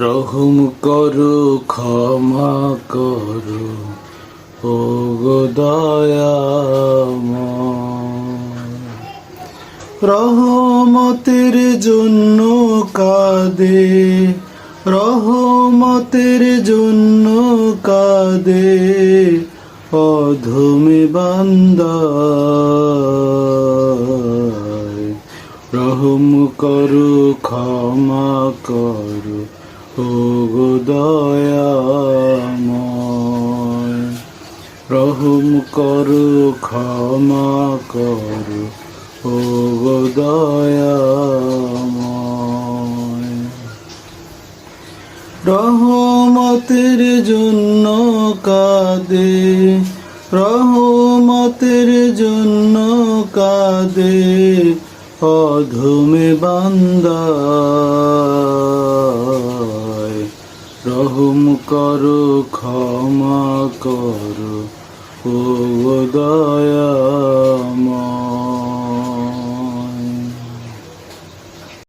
রহম করো, ক্ষমা করো, ও গো রহমতের জন্য কাঁদে, রহমতের জন্য কাঁদে, অধমে বান্দায়। রহম করো, ক্ষমা করো ও গো দয়াময় রহম করো, ক্ষমা করো ও গো দয়াময় রহমতের জন্য কাঁদে, রহমতের জন্য কাঁদে, অধমে বান্দায় রহম করো ক্ষমা করো। ও দয়াময়